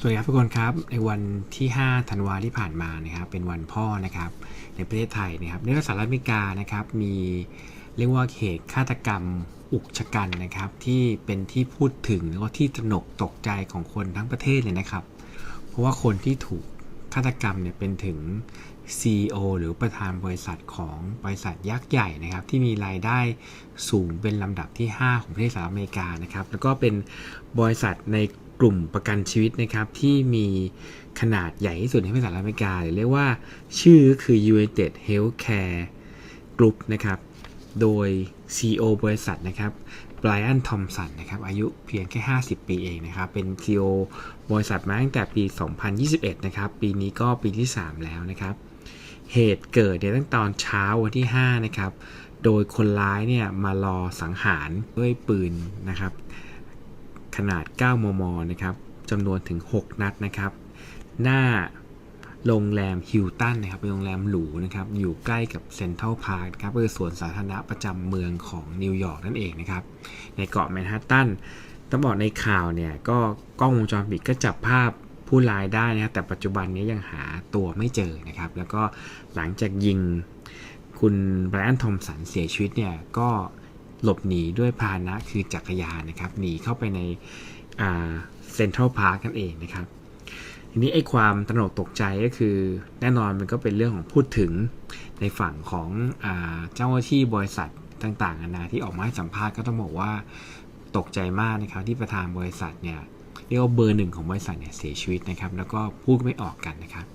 สวัสดีครับทุกคนครับในวันที่ 5 ธันวาที่ผ่านมานะครับเป็นวันพ่อนะครับในประเทศไทยนะครับในสหรัฐอเมริกานะครับมีเรียกว่าเหตุฆาตกรรมอุกชะกันนะครับที่เป็นที่พูดถึงแล้วก็ที่ตระหนกตกใจของคนทั้งประเทศเลยนะครับ เพราะว่าคนที่ถูกฆาตกรรมเนี่ยเป็นถึง CEO หรือประธานบริษัทของบริษัทยักษ์ใหญ่นะครับ ที่มีรายได้สูงเป็นลำดับที่ 5 ของประเทศสหรัฐอเมริกานะครับแล้วก็เป็นบริษัทใน กลุ่มประกันชีวิตนะครับที่มีขนาดใหญ่ที่สุดในสหรัฐอเมริกาหรือเรียกว่าชื่อคือ United Healthcare Group นะครับ โดย CEO บริษัทนะครับไบรอันทอมสันนะครับอายุเพียงแค่ 50 ปีเองนะครับ เป็น CEO บริษัทมาตั้งแต่ปี 2021 นะครับ ปีนี้ก็ปีที่ 3 แล้วนะครับ เหตุเกิดเนี่ยตั้งตอนเช้าวันที่ 5 นะครับ โดยคนร้ายเนี่ยมารอสังหารด้วยปืนนะครับ ขนาด 9 มม นะครับจำนวนถึง 6 นัดนะครับ หน้าโรงแรมฮิลตันนะครับเป็นโรงแรมหรูนะครับ อยู่ใกล้กับเซ็นทรัลพาร์คครับคือสวนสาธารณะประจำเมืองของนิวยอร์กนั่นเองนะครับ ในเกาะแมนฮัตตันต้องบอกในข่าวเนี่ย ก็กล้องวงจรปิดก็จับภาพผู้ร้ายได้นะครับแต่ปัจจุบันนี้ยังหาตัวไม่เจอนะครับ แล้วก็หลังจากยิงคุณไบรอันทอมสันเสียชีวิตเนี่ย ก็ หลบหนีด้วยพาหนะคือจักรยานนะครับหนีเข้าไปในเซ็นทรัลพาร์คกันเองนะครับทีนี้ไอ้ความตระหนกตกใจก็คือ แน่นอนมันก็เป็นเรื่องของพูดถึงในฝั่งของอเจ้าหน้าที่บริษัทต่างๆนานาที่ออกมาให้สัมภาษณ์ก็ต้องบอกว่าตกใจมากนะครับที่ประธานบริษัทเนี่ยเรียกว่าเบอร์หนึ่งของบริษัทเนี่ยเสียชีวิตนะครับ แล้วก็พูดไม่ออกกันนะครับ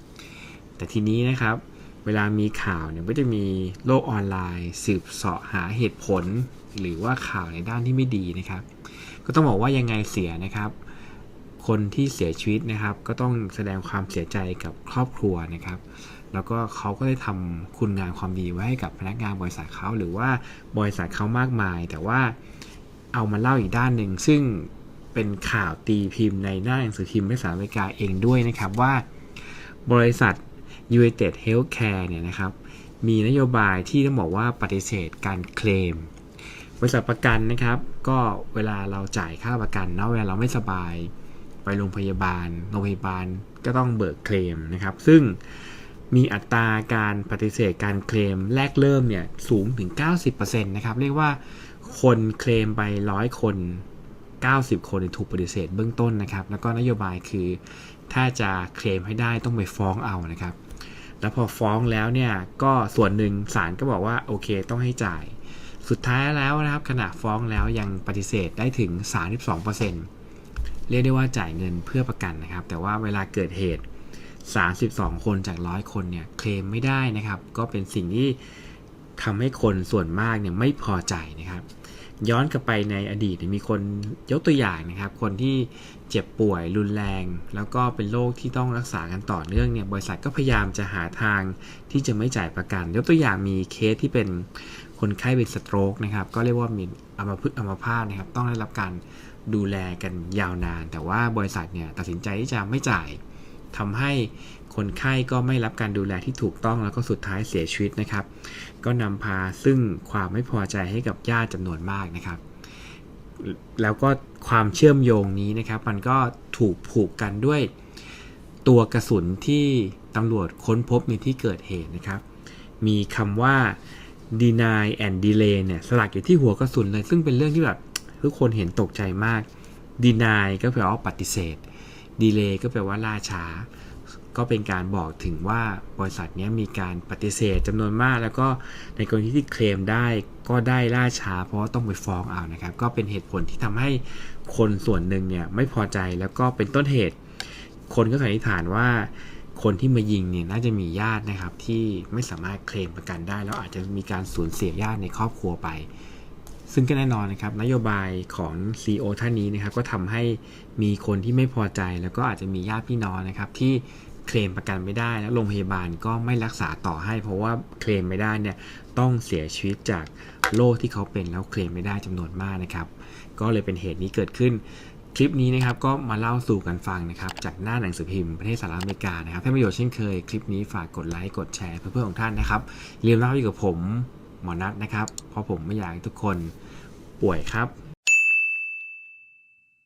แต่ทีนี้นะครับ เวลามีข่าวเนี่ยก็จะมีโลกออนไลน์ สืบเสาะหาเหตุผล หรือว่าข่าวในด้านที่ไม่ดีนะครับ ก็ต้องบอกว่ายังไงเสียนะครับ คนที่เสียชีวิตนะครับ ก็ต้องแสดงความเสียใจกับครอบครัวนะครับ แล้วก็เขาก็ได้ทำคุณงามความดีไว้ให้กับพนักงานบริษัทเขาหรือว่าบริษัทเขามากมาย แต่ว่าเอามาเล่าอีกด้านหนึ่งซึ่งเป็นข่าวตีพิมพ์ในหน้าหนังสือพิมพ์ในสหรัฐอเมริกาเองด้วยนะครับว่า บริษัท United Healthcare เนี่ยนะครับมีนโยบายที่ต้องบอกว่าปฏิเสธการเคลมบริษัทประกันนะครับ ก็เวลาเราจ่ายค่าประกันเนาะเวลาเราไม่สบายไปโรงพยาบาลโรงพยาบาลก็ต้องเบิกเคลมนะครับ ซึ่งมีอัตราการปฏิเสธการเคลมแรกเริ่มเนี่ยสูงถึง 90%นะครับ เรียกว่าคนเคลมไปร้อยคน 90 คนถูกปฏิเสธเบื้องต้นนะครับ แล้วก็นโยบายคือถ้าจะเคลมให้ได้ต้องไปฟ้องเอานะครับ แล้วพอฟ้องแล้วเนี่ยก็ส่วนหนึ่งศาลก็บอกว่าโอเคต้องให้จ่าย สุดท้ายแล้วนะครับขณะฟ้องแล้วยังปฏิเสธได้ถึง 32%เรียกได้ว่าจ่ายเงินเพื่อประกันนะครับ แต่ว่าเวลาเกิดเหตุ 32 คนจากร้อยคนเนี่ยเคลมไม่ได้นะครับ ก็เป็นสิ่งที่ทำให้คนส่วนมากเนี่ยไม่พอใจนะครับ ย้อนกลับไปในอดีตมีคนยกตัวอย่างนะครับ คนที่เจ็บป่วยรุนแรง แล้วก็เป็นโรคที่ต้องรักษากันต่อเนื่องเนี่ยบริษัทก็พยายามจะหาทางที่จะไม่จ่ายประกัน ยกตัวอย่างมีเคสที่เป็นคนไข้เป็นสโตรกนะครับ ก็เรียกว่ามีอัมพฤกษ์อัมพาตนะครับ ต้องได้รับการดูแลกันยาวนาน แต่ว่าบริษัทเนี่ยตัดสินใจที่จะไม่จ่าย ทำให้คนไข้ก็ไม่รับการดูแลที่ถูกต้องแล้วก็สุดท้ายเสียชีวิตนะครับ ก็นำพาซึ่งความไม่พอใจให้กับญาติจำนวนมากนะครับ แล้วก็ความเชื่อมโยงนี้นะครับ มันก็ถูกผูกกันด้วยตัวกระสุนที่ตำรวจค้นพบในที่เกิดเหตุนะครับ มีคำว่า deny and delay เนี่ยสลักอยู่ที่หัวกระสุนเลย ซึ่งเป็นเรื่องที่แบบทุกคนเห็นตกใจมาก deny ก็แปลว่าปฏิเสธ delay ก็แปลว่าล่าช้า ก็เป็นการบอกถึงว่าบริษัทนี้มีการปฏิเสธจำนวนมาก แล้วก็ในกรณีที่เคลมได้ก็ได้ล่าช้า เพราะต้องไปฟ้องเอานะครับ ก็เป็นเหตุผลที่ทำให้คนส่วนหนึ่งเนี่ยไม่พอใจแล้วก็เป็นต้นเหตุ คนก็สันนิษฐานว่าคนที่มายิงเนี่ยน่าจะมีญาตินะครับที่ไม่สามารถเคลมประกันได้ แล้วอาจจะมีการสูญเสียญาติในครอบครัวไป ซึ่งก็แน่นอนนะครับนโยบายของ CEO ท่านนี้นะครับก็ทำให้มีคนที่ไม่พอใจ แล้วก็อาจจะมีญาติพี่น้องนะครับที่เคลมประกันไม่ได้ แล้วโรงพยาบาลก็ไม่รักษาต่อให้ เพราะว่าเคลมไม่ได้เนี่ยต้องเสียชีวิตจากโรคที่เขาเป็นแล้วเคลมไม่ได้จำนวนมากนะครับ ก็เลยเป็นเหตุนี้เกิดขึ้นคลิปนี้นะครับก็มาเล่าสู่กันฟังนะครับจากหน้าหนังสือพิมพ์ประเทศสหรัฐอเมริกานะครับถ้ประโยชน์เช่นเคยคลิปนี้ฝากกดไลค์กดแชร์เพื่อๆของท่านนะครับเรียนเล่าอยู่กับผม หมอนัทนะครับ เพราะผมไม่อยากให้ทุกคนป่วยครับ